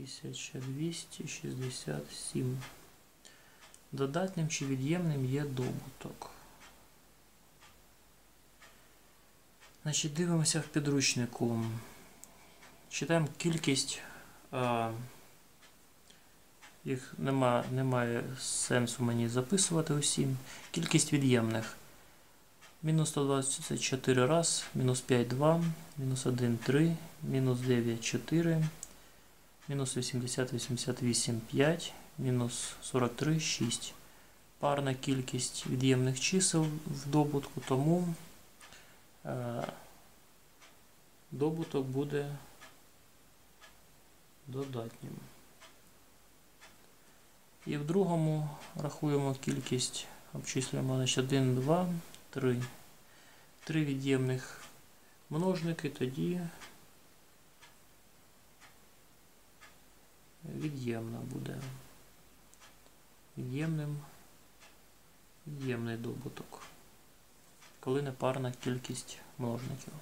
1267. Додатним чи від'ємним є добуток. Значить, дивимося в підручнику. Читаємо кількість. Їх нема, немає сенсу мені записувати усім. Кількість від'ємних. Мінус 124 раз, мінус 5 2, мінус 1 3, мінус 9 4, мінус 80 88 5, мінус 43 6. Парна кількість від'ємних чисел в добутку, тому е, добуток буде додатнім. І в другому рахуємо кількість, обчислюємо значить, 1, 2, 3. Три від'ємних множники, тоді від'ємна буде. Від'ємним від'ємний добуток. Коли не парна кількість множників.